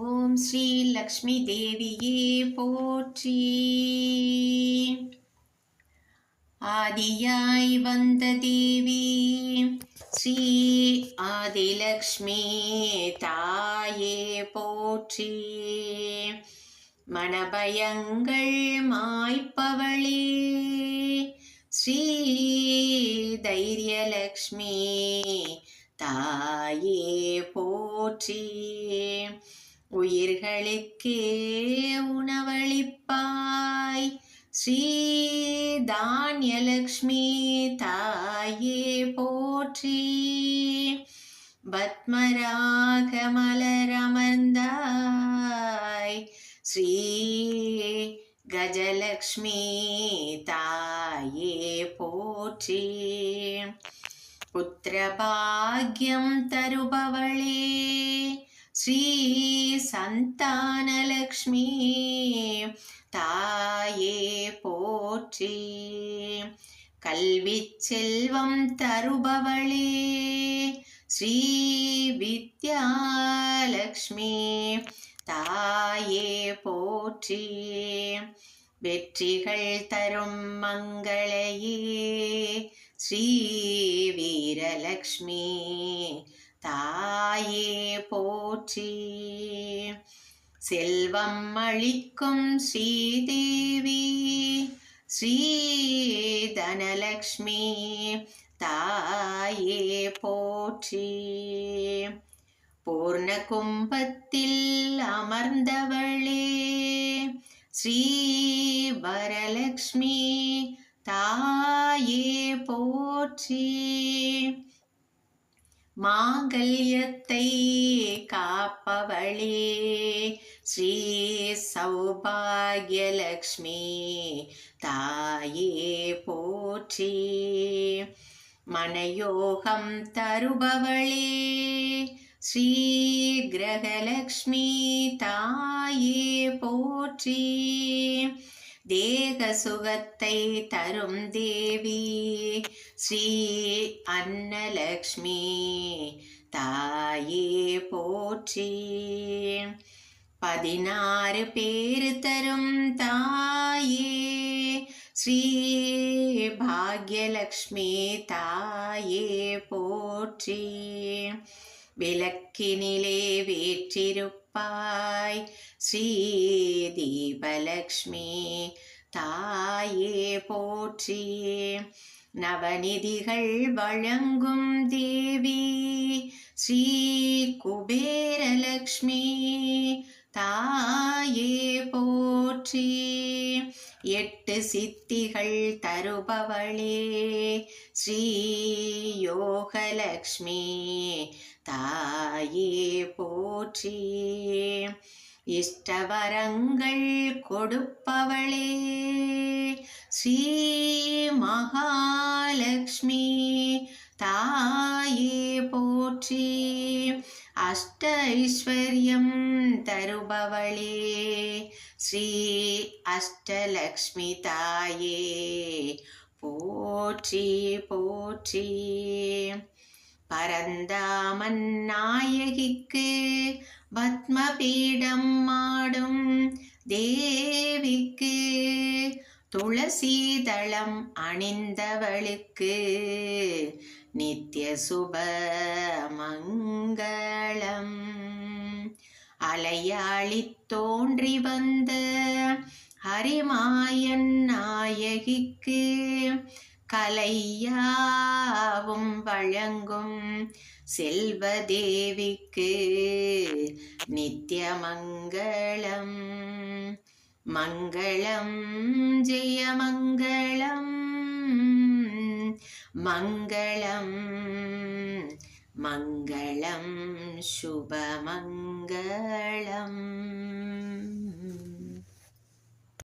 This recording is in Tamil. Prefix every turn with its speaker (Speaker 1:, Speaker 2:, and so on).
Speaker 1: ஓம் ஸ்ரீ லக்ஷ்மி தேவியே போற்றி. ஆதியாய் வந்த தேவி ஸ்ரீ ஆதிலக்ஷ்மி தாயே போற்றி. மனபயங்கள் மாய்ப்பவளே ஸ்ரீ தைரியலக்ஷ்மி தாயே போற்றி. உயிர்களுக்கே உணவளிப்பாய் ஸ்ரீ தானியலக்ஷ்மி தாயே போற்றி பத்மராக மலரமர்ந்தாய் ஸ்ரீ கஜலக்ஷ்மி தாயே போற்றி புத்திரபாகியம் தருபவளே ஸ்ரீ சந்தானலக்ஷ்மி தாயே போற்றி. கல்வி செல்வம் தருபவளே ஸ்ரீ வித்யாலக்ஷ்மி தாயே போற்றி. வெற்றிகள் தரும் மங்களையே ஸ்ரீ வீரலக்ஷ்மி தாயே போற்றி. செல்வம் அளிக்கும் ஸ்ரீதேவி ஸ்ரீ தனலக்ஷ்மி தாயே போற்றி. பூர்ண கும்பத்தில் அமர்ந்தவளே ஸ்ரீ வரலக்ஷ்மி தாயே போற்றி. மாங்கல்யத்தை காப்பவளே. ஸ்ரீ சௌபாகியலக்ஷ்மி தாயே போற்றி. மனயோகம் தருபவளே. ஸ்ரீ கிரகலக்ஷ்மி தாயே போற்றி. தேக சுகத்தை தரும் தேவி. ஸ்ரீ அன்னலக்ஷ்மி தாயே போற்றி. பதினாறு பேர் தரும் தாயே. ஸ்ரீ பாக்யலக்ஷ்மி தாயே போற்றி. விளக்கினிலே வேற்றிருப்ப பாய். ஸ்ரீ தீபலக்ஷ்மி தாயே போற்றியே. நவநிதிகள் வழங்கும் தேவி ஸ்ரீ குபேரலக்ஷ்மி தாயே போற்றி. எட்டு சித்திகள் தருபவளே. ஸ்ரீ யோகலக்ஷ்மி தாயே போற்றி. இஷ்டவரங்கள் கொடுப்பவளே. ஸ்ரீ மகாலக்ஷ்மி தாயே போற்றி. அஷ்ட ஐஸ்வர்யம் தருபவளே. ஸ்ரீ அஷ்டலக்ஷ்மி தாயே போற்றி போற்றி. பரந்தாமன் நாயகிக்கு பத்மபீடம் மாடும் தேவிக்கு துளசீதளம் அணிந்தவளுக்கு நித்திய சுப மங்களம். அலையாளி தோன்றி வந்த ஹரிமாயன் நாயகிக்கு கலையாவும் வழங்கும் செல்வதேவிக்கு நித்திய மங்களம் மங்களம் ஜெய மங்களம் மங்களம் மங்களம் சுபமங்களம்